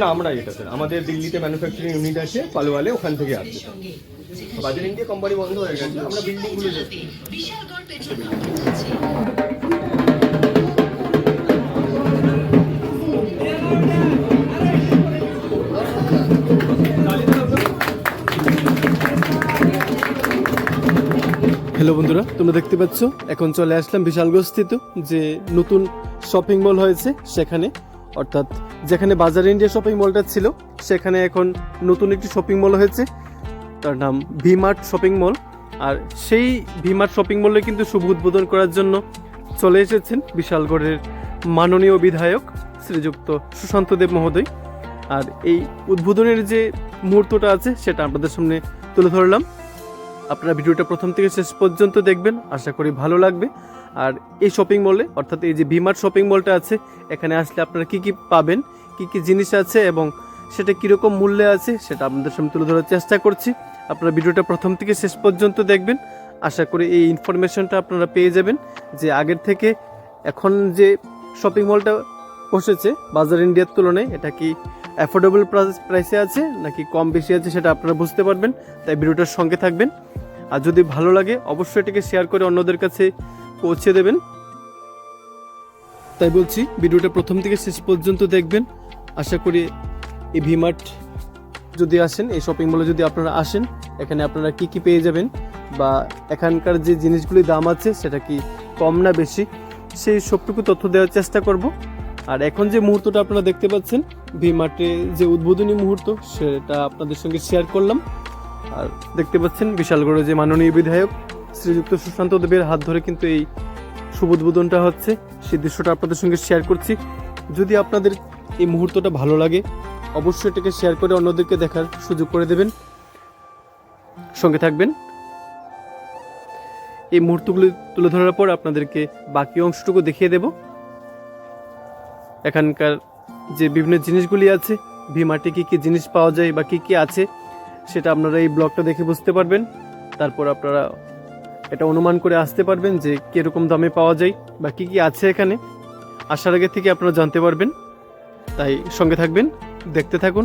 না আমরা এটা স্যার আমাদের দিল্লিতে ম্যানুফ্যাকচারিং ইউনিট আছে পালোয়ালে ওখান থেকে আসছে। বাজার ইন্ডিয়া কোম্পানি বন্ধ হয়ে গেছে আমরা বিল্ডিং হ্যালো বন্ধুরা, তোমরা দেখতে পাচ্ছ? এখন চলে আসলাম বিশালগঞ্জস্থিত যে নতুন শপিং মল হয়েছে সেখানে। অর্থাৎ যেখানে বাজার ইন্ডিয়া শপিং মলটা ছিল, সেখানে এখন নতুন একটি শপিং মল হয়েছে। তার নাম ভিমার্ট শপিং মল আর সেই ভিমার্ট শপিং মলে কিন্তু শুভ উদ্বোধন করার জন্য চলে এসেছেন বিশালগড়ের মাননীয় বিধায়ক শ্রীযুক্ত সুশান্ত দেব মহোদয়। আর এই উদ্বোধনের যে মুহূর্তটা আছে, সেটা আপনাদের সামনে তুলে ধরলাম। আপনারা ভিডিওটা প্রথম থেকে শেষ পর্যন্ত দেখবেন, আশা করি ভালো লাগবে। আর এই শপিং মলে অর্থাৎ এই যে ভিমার্ট শপিং মলটা আছে, এখানে আসলে আপনারা কি কি পাবেন, কি কি জিনিস আছে এবং সেটা কীরকম মূল্যে আছে, সেটা আপনাদের সামনে তুলে ধরার চেষ্টা করছি। আপনারা ভিডিওটা প্রথম থেকে শেষ পর্যন্ত দেখবেন, আশা করি এই ইনফরমেশনটা আপনারা পেয়ে যাবেন যে আগের থেকে এখন যে শপিং মলটা বসেছে, বাজার ইন্ডিয়ার তুলনায়, এটা কি অ্যাফোর্ডেবল প্রাইসে আছে, নাকি কম বেশি আছে সেটা আপনারা বুঝতে পারবেন, তাই ভিডিওটার সঙ্গে থাকবেন। আর যদি ভালো লাগে, অবশ্যই এটাকে শেয়ার করে অন্যদের কাছে পৌঁছে দেবেন। তাই বলছি, ভিডিওটা প্রথম থেকে শেষ পর্যন্ত দেখবেন। আশা করি এই ভিমার্ট যদি আসেন, এই শপিং মলে যদি আপনারা আসেন, এখানে আপনারা কি কি পেয়ে যাবেন বা এখানকার যে জিনিসগুলির দাম আছে, সেটা কি কম না বেশি, সেই সবটুকু তথ্য দেওয়ার চেষ্টা করব। আর এখন যে মুহূর্তটা আপনারা দেখতে পাচ্ছেন ভিমার্টে যে উদ্বোধনী মুহূর্ত, সেটা আপনাদের সঙ্গে শেয়ার করলাম। আর দেখতে পাচ্ছেন বিশালগড়ে যে মাননীয় বিধায়ক শ্রীযুক্ত সুশান্ত দেবের হাত ধরে কিন্তু এই শুভ উদ্বোধনটা হচ্ছে। সেই দৃশ্যটা আপনাদের সঙ্গে শেয়ার করছি। যদি আপনাদের এই মুহূর্তটা ভালো লাগে, অবশ্যই এটাকে শেয়ার করে অন্যদেরকে দেখার সুযোগ করে দেবেন। সঙ্গে থাকবেন। এই মুহূর্তগুলি তুলে ধরার পর আপনাদেরকে বাকি অংশটুকু দেখিয়ে দেব। এখানকার যে বিভিন্ন জিনিসগুলি আছে ভিমার্টে কী কী জিনিস পাওয়া যায় বা কী কী আছে, সেটা আপনারা এই ব্লগটা দেখে বুঝতে পারবেন। তারপর আপনারা এটা অনুমান করে আসতে পারবেন যে কীরকম দামে পাওয়া যায় বা কী কী আছে এখানে। আসার আগে থেকে আপনারা জানতে পারবেন। তাই সঙ্গে থাকবেন, দেখতে থাকুন।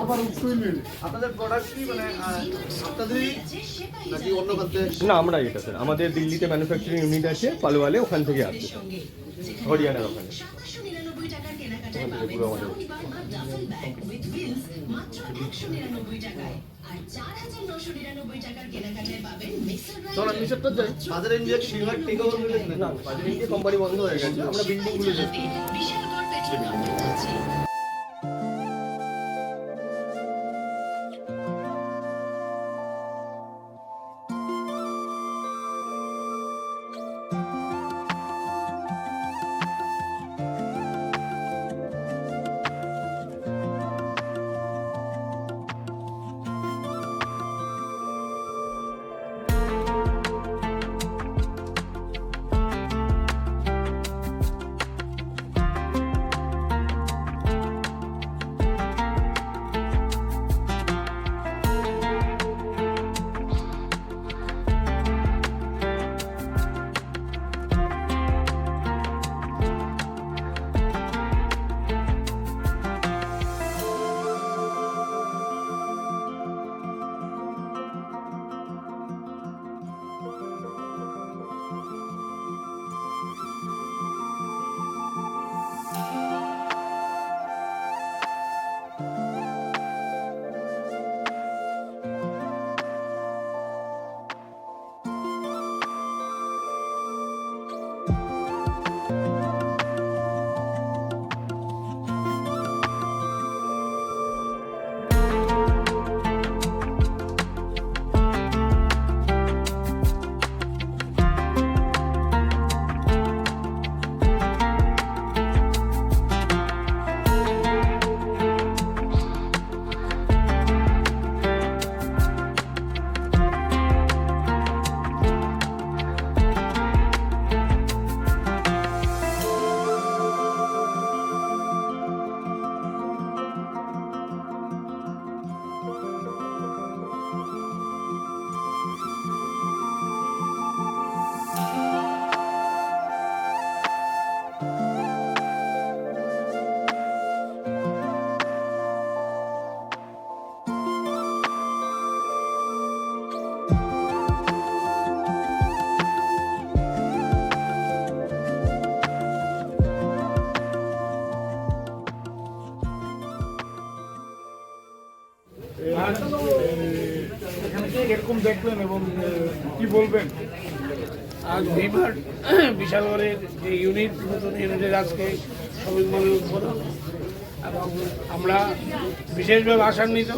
বারবার উঠতেই আপনাদের প্রোডাক্ট কি মানে আপনাদেরই নাকি অন্য কাছে? না আমরা এটা স্যার আমাদের দিল্লিতে ম্যানুফ্যাকচারিং ইউনিট আছে পালোয়ালে ওখান থেকে আসছে। হরিয়ানার ওখানে। বাজার ইন্ডিয়া সিলভার টেক ওভার না বাজার ইন্ডিয়া কোম্পানি বন্ধ হয়ে গেছে আমরা বিল্ডিংগুলো কীরকম দেখলেন এবং কি বলবেন? আজ ভিমার বিশালগড়ের যে ইউনিট নতুন ইউনিটের আজকে শপিং মলের উদ্বোধন। এবং আমরা বিশেষভাবে আশান্বিত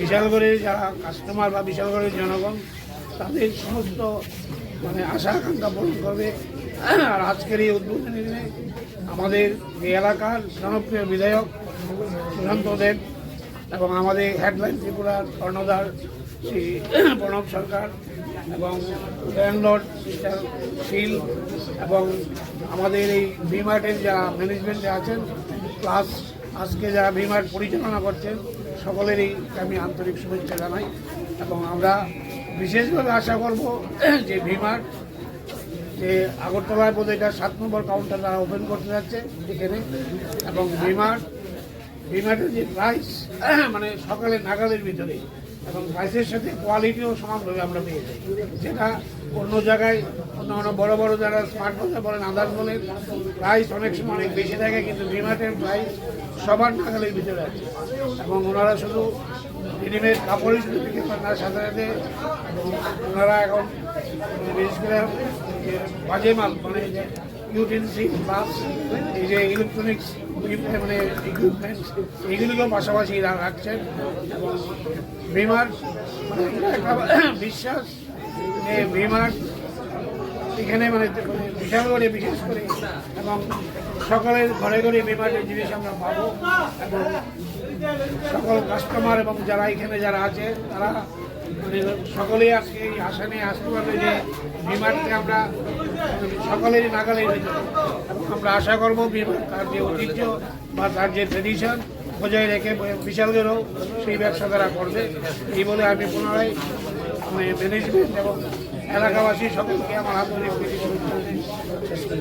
বিশালগড়ের যারা কাস্টমার বা বিশালগড়ের জনগণ, তাদের সমস্ত মানে আশা, আকাঙ্ক্ষা পূরণ করবে। আর আজকের এই উদ্বোধনী দিনে আমাদের এই এলাকার জনপ্রিয় বিধায়ক সুশান্ত দেব এবং আমাদের হেডলাইন ত্রিপুরার কর্ণধার শ্রী প্রণব সরকার এবং ল্যান্ডলর্ড মিস্টার শীল এবং আমাদের এই ভিমার্টের যারা ম্যানেজমেন্টে আছেন প্লাস আজকে যারা ভিমার্ট পরিচালনা করছেন, সকলেরই আমি আন্তরিক শুভেচ্ছা জানাই এবং আমরা বিশেষভাবে আশা করব যে ভিমার্ট, যে আগরতলায় বোধহয় এটা সাত নম্বর কাউন্টার তারা ওপেন করতে যাচ্ছে এখানে এবং ভিমার্ট, ভিমার্টের যে প্রাইস মানে সকালে নাগালের ভিতরে এবং প্রাইসের সাথে কোয়ালিটিও সমানভাবে আমরা পেয়ে যাই। যেটা অন্য জায়গায়, অন্য অন্য বড় বড় যারা স্মার্ট বাজার বলেন আদার্স বলেন প্রাইস অনেক সময় অনেক বেশি থাকে, কিন্তু ভিমার্টের প্রাইস সবার নাগালের ভিতরে আছে। এবং ওনারা শুধু রেডিমেড কাপড়ই শুধু বিক্রি করেন না সাথে সাথে ওনারা এখন বিশেষ করে বাজে মাল মানে যে ইউটেন্সি প্লাস এই যে ইলেকট্রনিক্স মানে এইগুলিকেও পাশাপাশি রাখছেন। এবং বিমার মানে বিশ্বাস যে বিমার এখানে মানে মানে বিশাল করে, বিশেষ করে, এবং সকলের ঘরে ঘরে বিমারের জিনিস আমরা পাবো। এবং সকল কাস্টমার এবং যারা এখানে যারা আছে, তারা মানে সকলেই আজকে এই আশা নিয়ে আসতে পারবে যে বিমানকে আমরা সকলেরই নাগালের ভিতরে এবং আমরা আশা করব বিমান তার যে ঐতিহ্য বা তার যে ট্রেডিশন বজায় রেখে বিশালদেরও সেই ব্যবসা তারা করবে। এই বলে আমি পুনরায় মানে ম্যানেজমেন্ট এবং এলাকাবাসী সকলকে আমার আন্তরিক প্রীতি শুভেচ্ছা শেষ করি।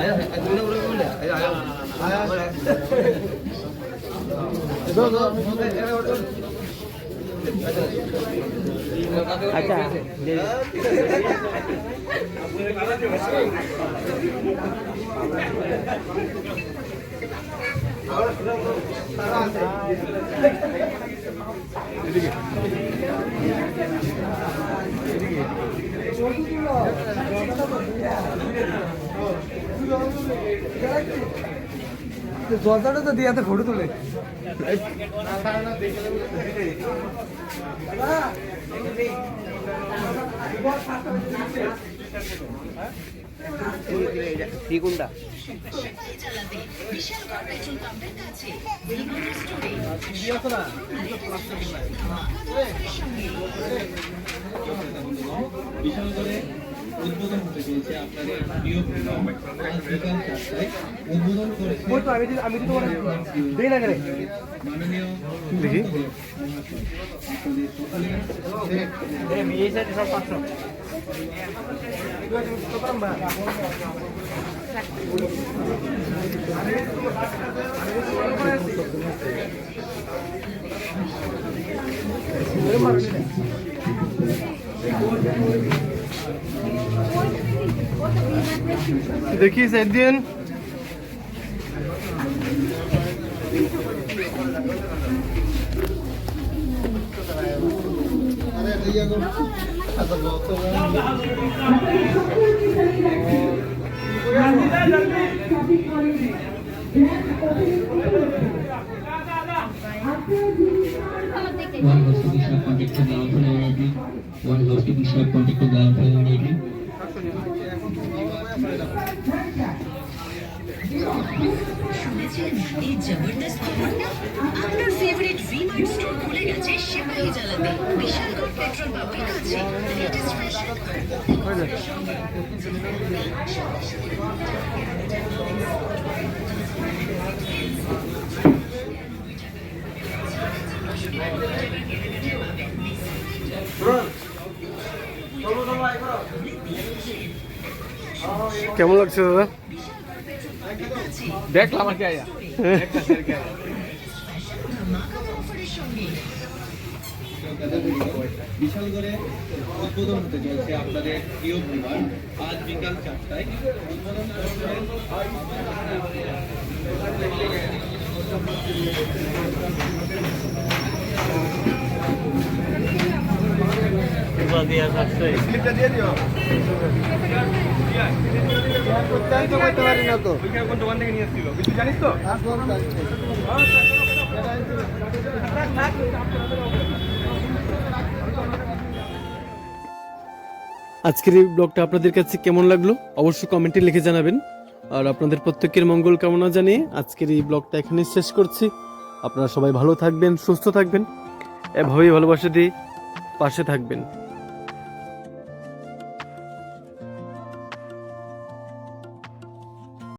Ayo, ayo, আচ্ছা জলদাটা তো দিয়াতে ফটো তুলে কোনটা সেটাই চালাতে উদ্বোধন হতে চলছে আপনাদের প্রিয় প্রোগ্রাম আজ বিকাল চারটায় উদ্বোধন করেছে আমি তো তোমার देखिए सैदियन अरे भैया को One was the contact for the One was to be shop contact to ground floor only. শুনেছেন এই জবরদস্ত খবরটা আপনার ফেভারিট ভিমার্ট স্টোর খুলে গেছে সেপাহি জ্বালাতে বিশালগড় পেট্রোল পাম্পের কাছে লেটেস্ট ফ্যাশন কেমন লাগছে দাদা? দেখলাম আর কি আয়া। বিশালগড়ে উদ্বোধন হতে চলছে আপনাদের প্রিয় বিমান আজ বিকাল চারটায়। উদ্বোধন আজকের এই ব্লগটা আপনাদের কাছে কেমন লাগল? অবশ্যই কমেন্টে লিখে জানাবেন। আর আপনাদের প্রত্যেকের মঙ্গল কামনা জানিয়ে আজকের এই ব্লগটা এখানে শেষ করছি। আপনারা সবাই ভালো থাকবেন, সুস্থ থাকবেন। এভাবেই ভালোবাসা দিয়ে পাশে থাকবেন।